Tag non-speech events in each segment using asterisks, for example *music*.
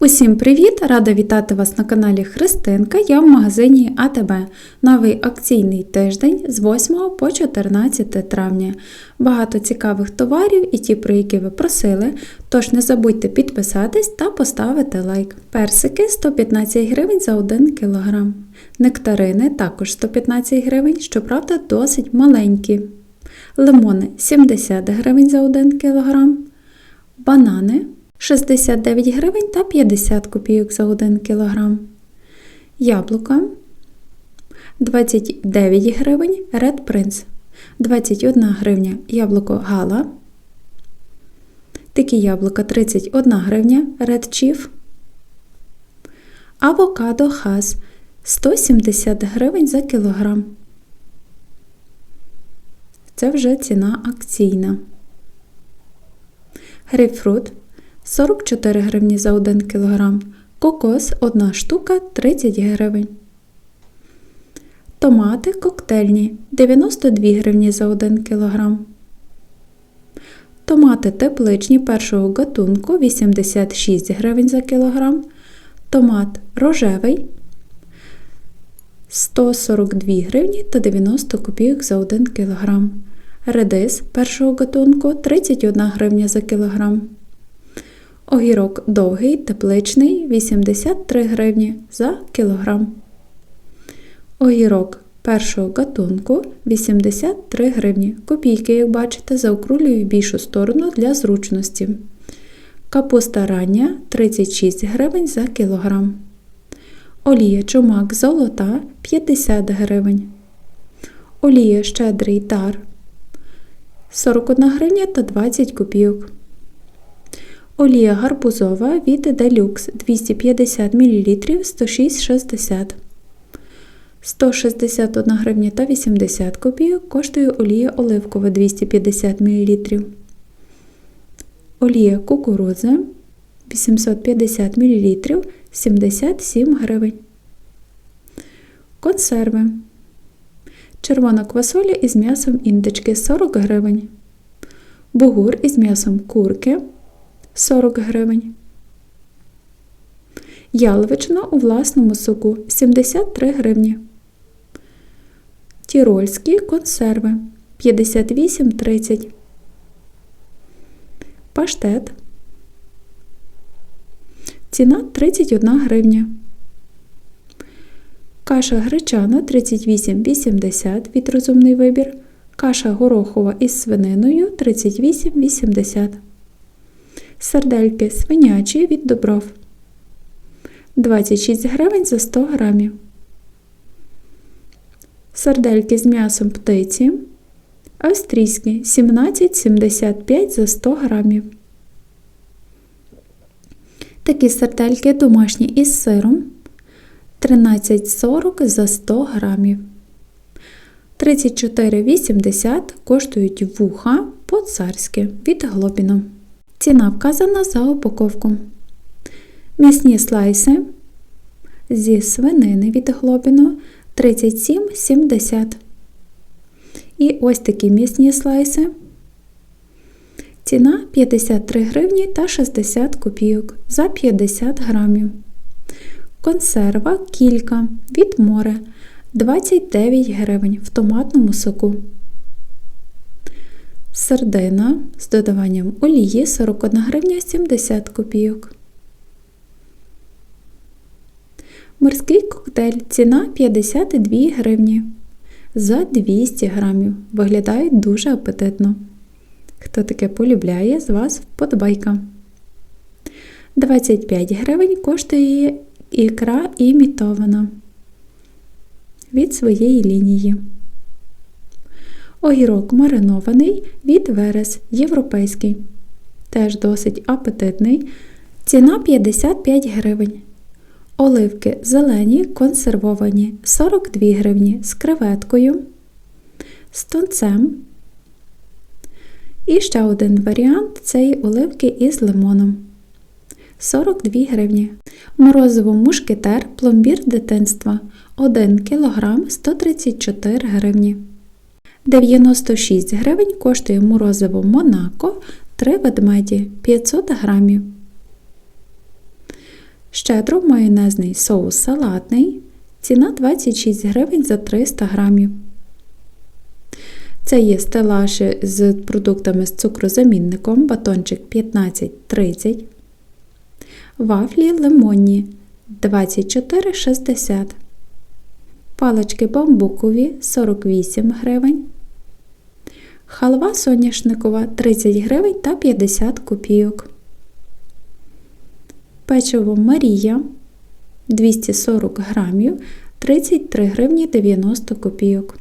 Усім привіт! Рада вітати вас на каналі Христинка. Я в магазині АТБ. Новий акційний тиждень з 8 по 14 травня. Багато цікавих товарів і ті, про які ви просили. Тож не забудьте підписатись та поставити лайк. Персики 115 гривень за 1 кг. Нектарини також 115 гривень, щоправда, досить маленькі. Лимони 70 гривень за 1 кг. Банани 69 гривень та 50 копійок за 1 кг. Яблука 29 гривень Red Prince. 21 гривня яблуко Гала. Такі яблука 31 гривня Red Chief. Авокадо Хас 170 гривень за кілограм. Це вже ціна акційна. Грейпфрут 44 гривні за 1 кг. Кокос 1 штука 30 гривень. Томати коктейльні 92 гривні за 1 кг. Томати тепличні першого гатунку 86 гривень за кілограм. Томат рожевий 142 гривні та 90 копійок за 1 кг. Редис першого гатунку 31 гривня за кілограм. Огірок довгий, тепличний 83 гривні за кілограм. Огірок першого гатунку 83 гривні. Копійки, як бачите, заокрулюю в більшу сторону для зручності. Капуста рання 36 гривень за кілограм. Олія чумак золота 50 гривень. Олія щедрий тар 41 гривня та 20 копійок. Олія гарбузова від Deluxe 250 мл 106,60 161 гривня та 80 копійок коштує олія оливкова 250 мл. Олія кукурудзи 850 мл 77 гривень. Консерви. Червона квасоля із м'ясом індички 40 гривень. Бугур із м'ясом курки 40 гривень. Яловичина у власному соку 73 гривні. Тірольські консерви 58,30. Паштет. Ціна 31 гривня. Каша гречана 38,80 від розумний вибір. Каша горохова із свининою 38,80. Сардельки свинячі від добров 26 гривень за 100 грамів. Сардельки з м'ясом птиці. Австрійські 17,75 за 100 грамів. Такі сардельки домашні із сиром 13,40 за 100 грамів. 34,80 коштують вуха по-царськи від глобіна. Ціна вказана за упаковку. М'ясні слайси зі свинини від глобіну 37,70. І ось такі м'ясні слайси. Ціна 53 гривні та 60 копійок за 50 грамів. Консерва кілька від море 29 гривень в томатному соку. Сардина з додаванням олії 41 гривня 70 копійок. Морський коктейль ціна 52 гривні за 200 грамів. Виглядають дуже апетитно. Хто таке полюбляє, з вас вподобайка. 25 гривень коштує ікра імітована від своєї лінії. Огірок маринований від Верес європейський. Теж досить апетитний. Ціна 55 гривень. Оливки зелені консервовані 42 гривні з креветкою, з тонцем. І ще один варіант цієї оливки із лимоном. 42 гривні. Морозиво мушкетер пломбір дитинства 1 кг 134 гривні. 96 гривень коштує морозиво Монако 3 ведмеді 500 грамів. Щедро майонезний соус салатний. Ціна 26 гривень за 300 грамів. Це є стелажі з продуктами з цукрозамінником, батончик 15-30. Вафлі лимонні 24,60. Палички бамбукові 48 гривень. Халва соняшникова 30 гривень та 50 копійок. Печиво Марія 240 грамів 33 гривні 90 копійок.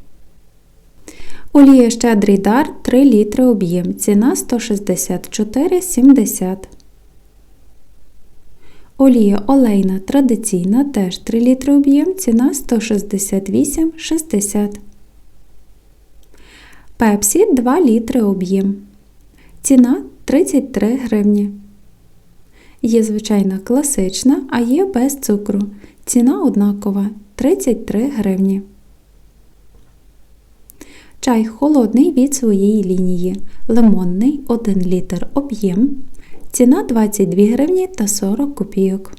Олія щедрий дар 3 літри об'єм. Ціна 164,70. Олія олейна традиційна теж 3 літри об'єм. Ціна 168,60. Пепсі 2 літри об'єм. Ціна 33 гривні. Є звичайна класична, а є без цукру. Ціна однакова 33 гривні. Чай холодний від своєї лінії. Лимонний 1 літр об'єм. Ціна 22 гривні та 40 копійок.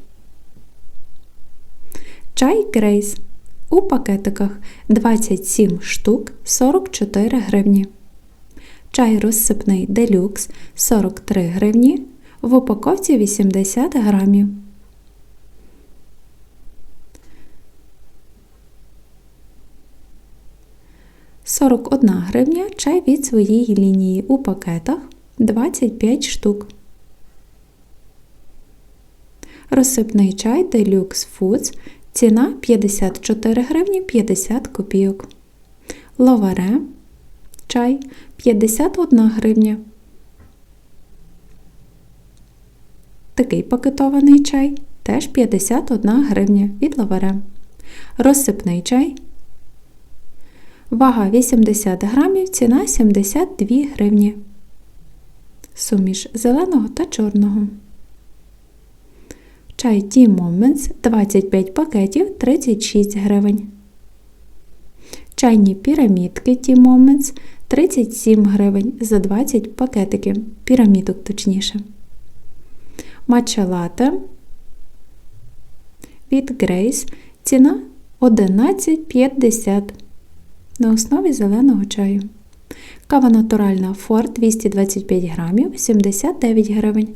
Чай Грейс у пакетиках 27 штук 44 гривні. Чай розсипний делюкс 43 гривні. В упаковці 80 грамів. Сорок одна гривня чай від своєї лінії у пакетах 25 штук. Розсипний чай Deluxe Foods ціна 54 гривні 50 копійок. Ловаре чай 51 гривня. Такий пакетований чай теж 51 гривня від лаваре. Розсипний чай. Вага 80 грамів, ціна 72 гривні. Суміш зеленого та чорного. Чай Tea Moments 25 пакетів 36 гривень. Чайні пірамідки Tea Moments 37 гривень за 20 пакетиків. Пірамідок точніше. Матча від Grace ціна 11,50 на основі зеленого чаю. Кава натуральна Ford 225 грамів 79 гривень.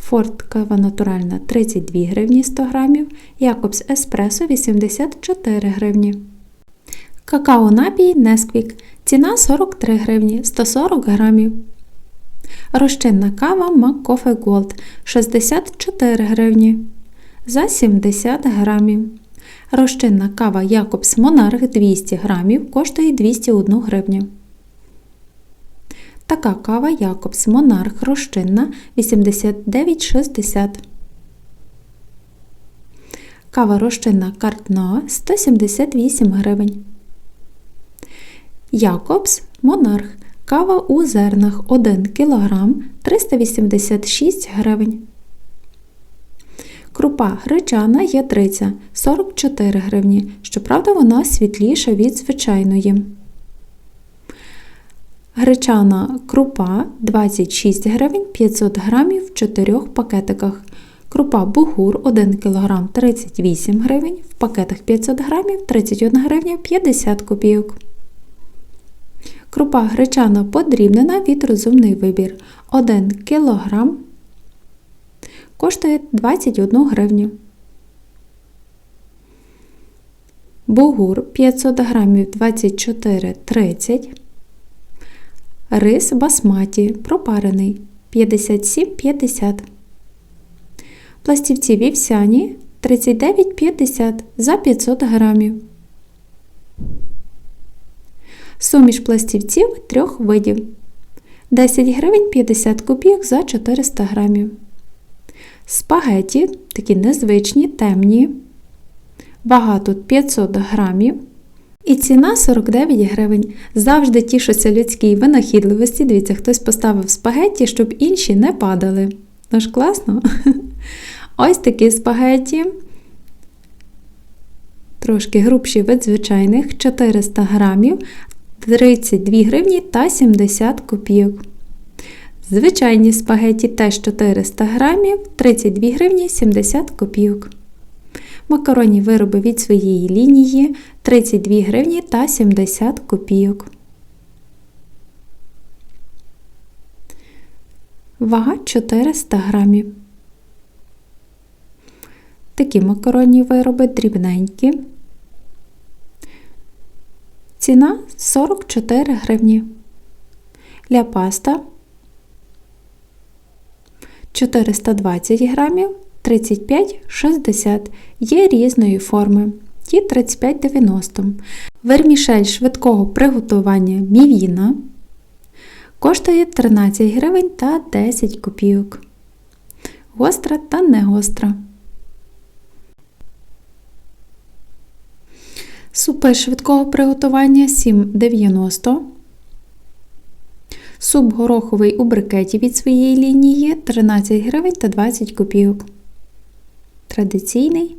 Форт кава натуральна 32 гривні 100 грамів. Якобс Еспресо 84 гривні. Какао напій Несквік. Ціна 43 гривні 140 грамів. Розчинна кава McCoffee Gold 64 гривні за 70 грамів. Розчинна кава Якобс Монарх 200 грамів коштує 201 гривню. Така кава Якобс Монарх розчинна 89,60. Кава розчинна Картно 178 гривень. Якобс Монарх Кава у зернах 1 кг 386 гривень. Крупа гречана ядриця 44 гривні. Щоправда, вона світліша від звичайної. Гречана крупа 26 гривень 500 грамів в 4 пакетиках. Крупа бугур 1 кг 38 гривень, в пакетах 500 грамів 31 гривня 50 копійок. Крупа гречана подрібнена від розумний вибір 1 кг коштує 21 гривню. Бугур 500 грамів 24,30 Рис басматі пропарений 57,50 Пластівці вівсяні 39,50 за 500 грамів. Суміш пластівців трьох видів 10 гривень 50 копійок за 400 грамів. Спагеті такі незвичні, темні. Вага тут 500 грамів. І ціна 49 гривень. Завжди тішуся людській винахідливості. Дивіться, хтось поставив спагетті, щоб інші не падали. Ну ж класно? *laughs* Ось такі спагетті. Трошки грубші від звичайних 400 грамів, 32 гривні та 70 копійок. Звичайні спагеті теж 400 грамів, 32 гривні 70 копійок. Макаронні вироби від своєї лінії 32 гривні та 70 копійок. Вага 400 грамів. Такі макаронні вироби дрібненькі. Ціна 44 гривні. Ля паста 420 грамів 35,60 є різної форми. Ті 35,90. Вермішель швидкого приготування мівіна коштує 13 гривень та 10 копійок. Гостра та не гостра. Супи швидкого приготування 7,90. Суп гороховий у брикеті від своєї лінії 13 гривень та 20 копійок. Традиційний.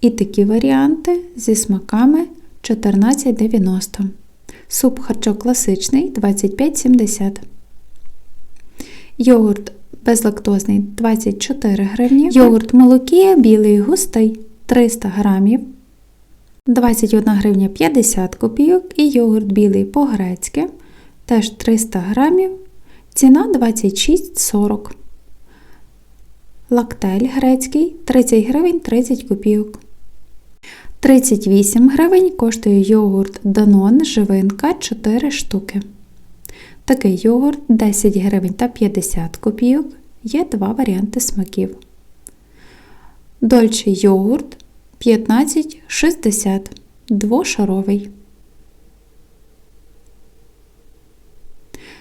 І такі варіанти зі смаками 14,90. Суп харчок класичний 25,70. Йогурт безлактозний 24 гривні. Йогурт молокія білий густий 300 грамів. 21 гривня 50 копійок і йогурт білий по-грецьки теж 300 грамів, ціна 26,40. Лактель грецький 30 гривень 30 копійок. 38 гривень коштує йогурт Данон живинка 4 штуки. Такий йогурт 10 гривень та 50 копійок. Є два варіанти смаків. Дольче йогурт 15,60 двошаровий.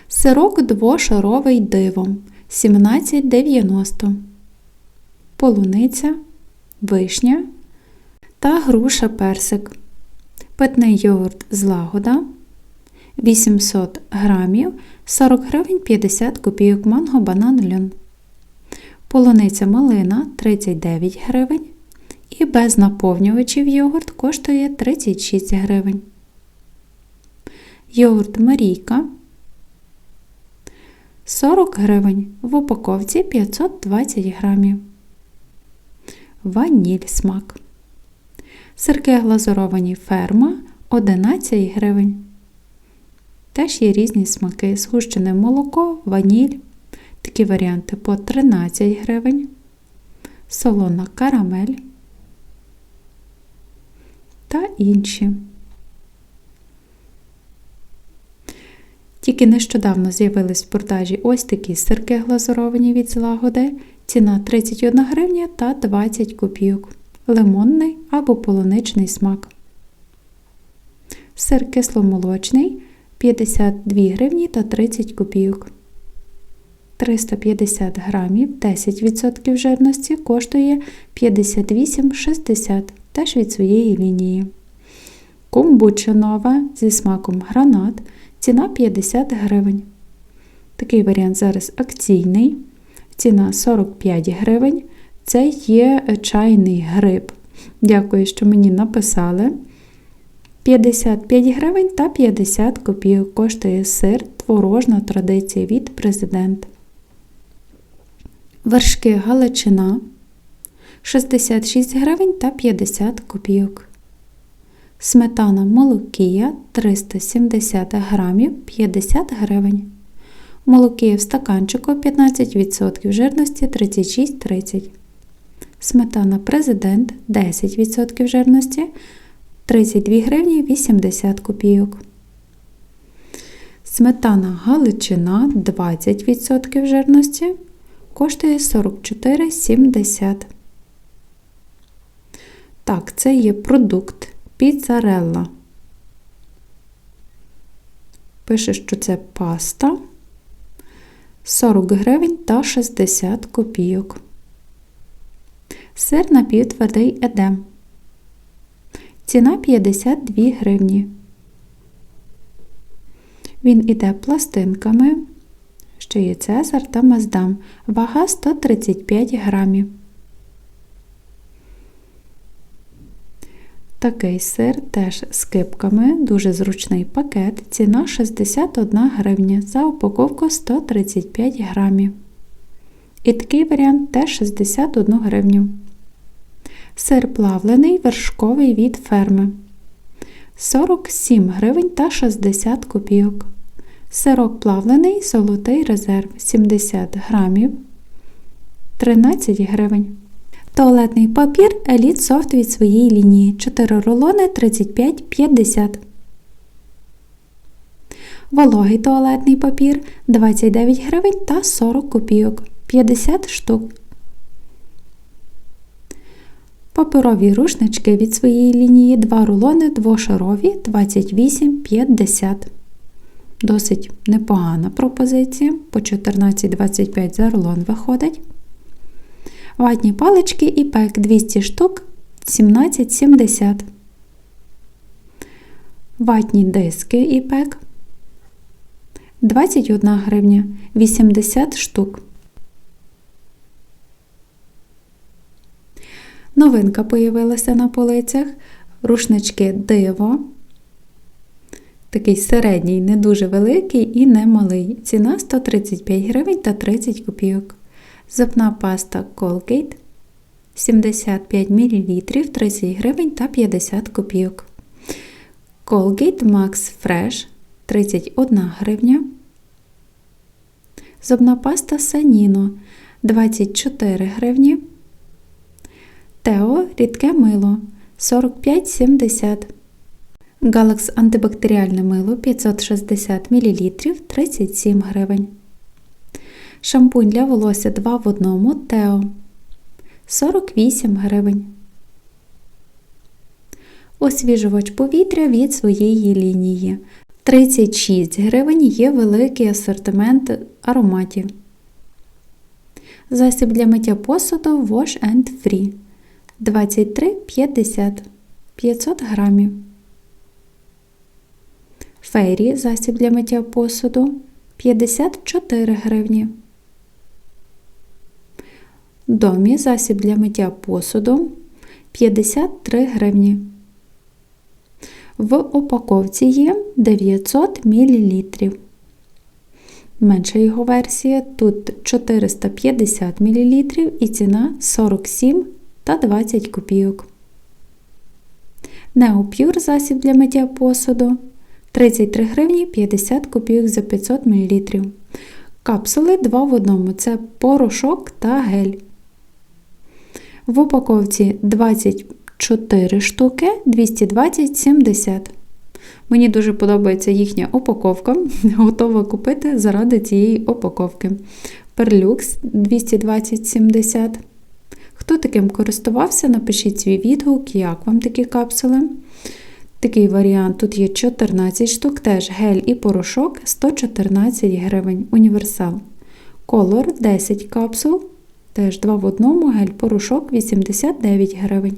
Сирок двошаровий дивом 17,90. Полуниця, вишня та груша персик. Питний йогурт злагода 800 грамів 40 гривень 50 копійок манго банан льон. Полуниця малина 39 гривень. І без наповнювачів йогурт коштує 36 гривень. Йогурт Марійка 40 гривень. В упаковці 520 грамів. Ваніль смак. Сирки глазуровані ферма 11 гривень. Теж є різні смаки. Згущене молоко, ваніль. Такі варіанти по 13 гривень. Солона карамель та інші. Тільки нещодавно з'явились в продажі ось такі сирки глазуровані від злагоди. Ціна 31 гривня та 20 копійок. Лимонний або полуничний смак. Сир кисломолочний 52 гривні та 30 копійок. 350 грамів 10% жирності коштує 58,60 теж від своєї лінії. Комбуча нова зі смаком гранат. Ціна 50 гривень. Такий варіант зараз акційний. Ціна 45 гривень. Це є чайний гриб. Дякую, що мені написали. 55 гривень та 50 копійок коштує сир творожна традиція від президент. Вершки Галичина 66 гривень та 50 копійок. Сметана молокія 370 грамів 50 гривень. Молокія в стаканчику 15% жирності 36,30. Сметана президент 10% жирності 32 гривні 80 копійок. Сметана Галичина 20% жирності коштує 44,70. Так, це є продукт піцарелла. Пише, що це паста 40 гривень та 60 копійок. Сир напівтвердий едем. Ціна 52 гривні. Він іде пластинками. Ще є цезар та маздам. Вага 135 грамів. Такий сир теж з кипками, дуже зручний пакет. Ціна 61 гривня за упаковку 135 грамів. І такий варіант теж 61 гривню. Сир плавлений вершковий від ферми 47 гривень та 60 копійок. Сирок плавлений золотий резерв 70 грамів 13 гривень. Туалетний папір Elite Soft від своєї лінії 4 рулони 35,50. Вологий туалетний папір 29 гривень та 40 копійок 50 штук. Паперові рушнички від своєї лінії 2 рулони двошарові 28,50. Досить непогана пропозиція. По 14,25 за рулон виходить. Ватні палички і пек 200 штук 17,70. Ватні диски і пек 21 гривня 80 штук. Новинка появилася на полицях. Рушнички диво. Такий середній, не дуже великий і не малий. Ціна 135 гривень та 30 копійок. Зубна паста Colgate 75 мл 30 гривень та 50 копійок. Colgate Max Fresh 31 гривня. Зубна паста Sanino 24 гривні. Тео рідке мило 45,70. Галакс антибактеріальне мило 560 мл 37 гривень. Шампунь для волосся 2 в 1 Тео 48 гривень. Освіжувач повітря від своєї лінії. 36 гривень є великий асортимент ароматів. Засіб для миття посуду Wash and Free 23,50 500 грамів. Фейрі засіб для миття посуду 54 гривні. Домі засіб для миття посуду 53 гривні. В упаковці є 900 мл. Менша його версія тут 450 мл і ціна 47 та 20 копійок. Неопюр засіб для миття посуду 33 гривні 50 копійок за 500 мл. Капсули 2 в 1 це порошок та гель. В упаковці 24 штуки 220,70. Мені дуже подобається їхня упаковка. *laughs* Готова купити заради цієї упаковки. Перлюкс 220,70. Хто таким користувався, напишіть свій відгук, як вам такі капсули. Такий варіант тут є 14 штук, теж гель і порошок 114 гривень. Універсал. Колор 10 капсул. Теж 2 в одному, гель порошок 89 гривень.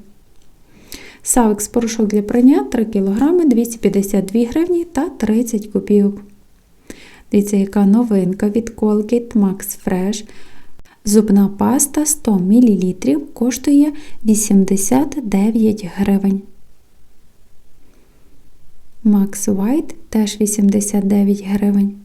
Савекс порошок для прання 3 кг 252 гривні та 30 копійок. Дивіться, яка новинка від Colgate Max Fresh. Зубна паста 100 мл коштує 89 гривень. Max White теж 89 гривень.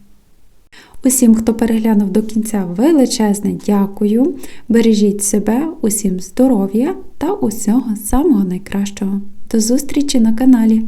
Усім, хто переглянув до кінця, величезне дякую. Бережіть себе, усім здоров'я та усього самого найкращого. До зустрічі на каналі!